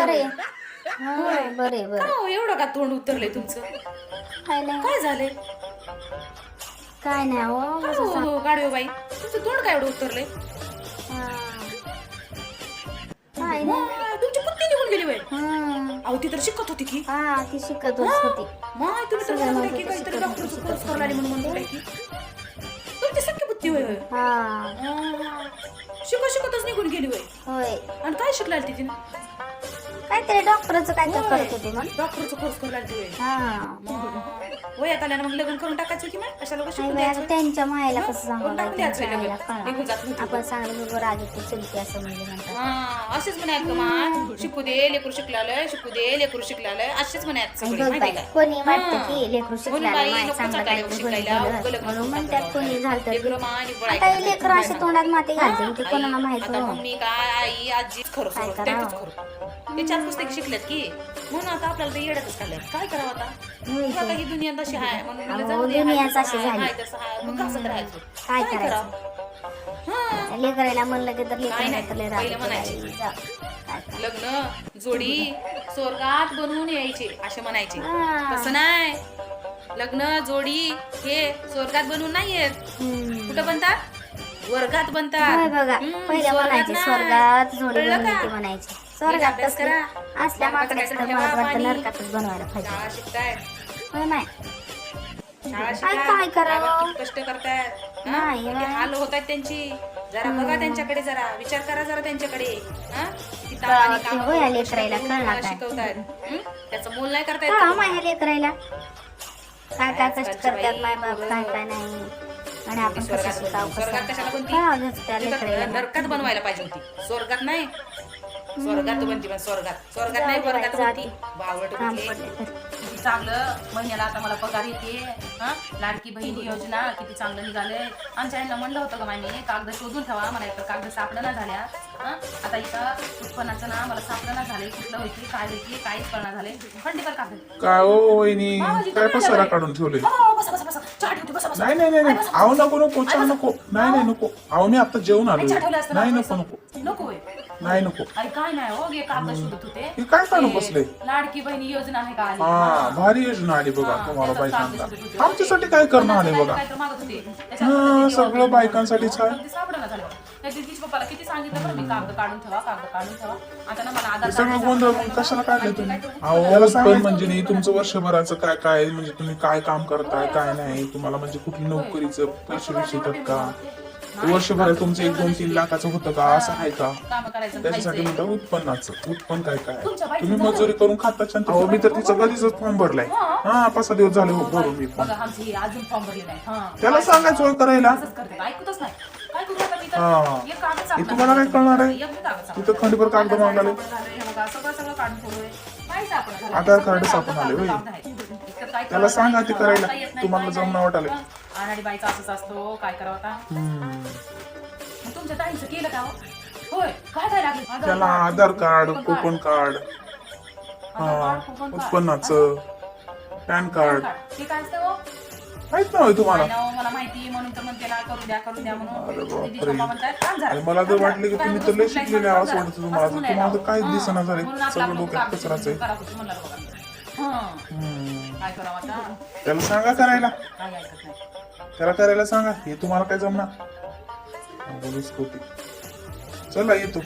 बरे झालं हा बरे का बरे हो, एवढं का तोंड उतरलंय तुमचं? काय नाही. काय झालंय? काय नाही हो का असं हो, गाडवे बाई. तुमचं तोंड काय एवढं उतरलंय? हा. काय नाही. हा, तुमची पुत्ती निघून गेली बाई. हा. अहो ती तर शिकत होती की. हा ती शिकतच होती. माय तुम्ही तर म्हणत होता नव्हतं की ते काहीतरी शिकत डॉक्टरचं होती, कोर्स करायला लागली म्हणून म्हणत होता की. तुमची सख्खी बुद्धी होय होय. हा. हा. शिकत शिकतच निघून गेली होय होय. आणि काय शिकला ती तिने? काहीतरी डॉक्टरचं काय करत होते मग डॉक्टरचा कोर्स लागली हा. मग वयात आल्यानं मग लग्न करून टाकायचं की मग? कशाला नाही बाई, आता द्यायचं? त्यांच्या मायला कसं सांगावं टाकून त्यांच्या द्यायचं आईला लगेच? निघून जात कळा नव्हती. आपण सांगलं बरोबर आधी ते चलते असं म्हणजे म्हणतात. हा असेच म्हणायत का शिकू दे लेकरू शिकलालय शिकू दे लेकरू शिकलालय. असेच म्हणायत सगळे बघ माहिती बाई, का? कोणी वाटतं. की लेकरू कोणी शिकला बाई नाही नको चांगलं चाटायला काहीतरी शिकायला, होईल उगाच लग्न म्हणून करून म्हणतात कोणी झालं तर लेकरं मानी बुळायचं आता नाही. लेकरं असे तोंडात माती घालते ते कोणाला माहीत आता हो? मम्मी काय आई आजी खरं काय खरं करावं? त्यातच खरं ते चार पुस्तक शिकल्यात की म्हणून आता आपल्याला ते येड्यातच काढलंय काय करावं आता मग आता. ही दुनिया तशी आहे म्हणून म्हणलं जाऊ दे, हाय दुनियाच तसं अशी हाय, झाली. हाय तसं हाय, मग घासत राहायचं काय काय करायचं? करावं हा लेकरायला म्हणलं की तर नाही, लेकरायला नाही. तर लय राग पहिलं येतो म्हणायचे. काय करायचं? लग्न जोडी स्वर्गात बनवून यायचे असे म्हणायचे हा. तसं नाही लग्न जोडी हे स्वर्गात बनवून नाही येत. कुठं बनतात वर्गात बनतात बघा हम्म, पहिले स्वर्गात म्हणायचे नाही. स्वर्गात जोडी कळलं का? म्हणायचे स्वर्गात अभ्यास करा. असल्या माकडाचं काहीतरी तर मला ठेवा वाटतं आणि- नरकातच बनवायला पाहिजे. शाळा शिकताय. होय शाळा काय करावं? किती कष्ट करतायत हा? नाही, किती नाही. हाल होत आहेत त्यांची. जरा बघा त्यांच्याकडे जरा. विचार करा जरा त्यांच्याकडे. हा? किती तापाने ते कामं होय करून आले कष्ट करायला करून कळणार मुलांना काय? शिकवतायत? हं? त्याचं मोल नाही करतायत का माया लेकरायला? काय काय कष्ट करतात माय बाप. काय काय नाही. आणि आपण कसं स्वर्गात कशाला बनती? कसं त्या तिथं लेकरायला. नरकात बनवायला पाहिजे होती. स्वर्गात नाही. स्वर्गात बनती पण स्वर्गात. स्वर्गात नाही जाऊ दे वर्गात बाई, बनती बावट किती चांगलं महिन्याला आता मला पगार येते हा? लाडकी बहीण योजना किती चांगलं निघाले आमच्या यांना म्हणलं होतं का मामी कागद शोधून ठेवा मला एक कागद सापडना झाल्या. हा? आता इथं उत्पन्नाचं ना मला सापडना झाले कुठलं होती काय होती काहीच कळणार झाले खंडीकर कागद. काय हो वहिनी? काय पसारा काढून ठेवले हो, बसा बसा बसा. चहा ठेवते बसा बसा. नाही नाही नाही नाही. आव नको नको चहा नको. नाही नाही नको. आव मी आता जेवून आलो ना नाही. नको नको. नको होय. नाही नको. अरे काय नाही हो हे शोधत होते. हे काय ते बसले? लाडकी बहिणी योजना नाही का आली? हा भारी योजना आली बघा हा, तुम्हाला कागद बायकांना. शोधत होते. आमच्यासाठी काय करणं आले बघा? मागत होते. हा, सगळं देवा- बायकांसाठीच आहे. पण ते सापडेना झालं. नाही ते तिच्या पप्पाला किती सांगितलं बरं मी कागद काढून ठेवा कागद काढून ठेवा. आता ना मला आधार हे सगळं कार्ड गोंधळ सापडलं. मग कशाला काढले तुम्ही? अहो म्हणजे नाही तुमचं वर्षभराचं काय काय म्हणजे तुम्ही काय काम करताय काय नाही तुम्हाला म्हणजे कुठली नोकरीचं पैसे बिशे येतात का? वर्षभरात तुमचं एक दोन तीन लाखाचं होतं का असं आहे का कामं करायचं त्याच्यासाठी. म्हणतात उत्पन्नाचं उत्पन्न काय काय तुम्ही? मजुरी करून खाता छान अहो मी तर तिचा कधीच फॉर्म भरलाय हा पाच सहा दिवस झाले हो, भरून मी ही फॉर्म भरले नाही हा. त्याला सांगायचं होय करायला असंच करते ऐकतच नाही काय करू आता मी तर? हा. हे. तुम्हाला काय कळणार आहे? तिथं खंडीभर कागद हे झालं. आधार कार्ड सापडून आले, त्याला सांगा ते करायला. तुम्हाला जमणं नाही. हा. अनाडी बाईचा असंच असतो काय करावं आता. मग तुमच्या ताईंचं केलं का हो? होय काय काय लागलं आधार त्याला card, Aadhaar card coupon card Aadhaar हा कार्ड, कुपन कार्ड. उत्पन्नाचं पॅन पॅन कार्ड कार्ड. ते काय असतं हो? माहीत नाही होय तुम्हाला नाही ना हो, मला माहिती आहे म्हणून तर करून द्या करून द्या म्हणून दीदी बापरे. पप्पा म्हणतात, काम झालं. अरे मला तर काम वाटलं की झालं. तुम्ही काय तर लय शिकलेले आहात काम वाटतं. तुम्हाला. असं म्हणायला. तुम्हाला तर काहीच हां. दिसेना झालंय. म्हणून आपलं सगळं आपलं डोक्यात कचराच आहे. करा कुठं म्हणलं बघा. हां. हम्म. काय करावं आता? त्याला सांगा करायला. काय? त्याला करायला सांगा. हे तुम्हाला काय जमणार? बोलूच होती चला येतो.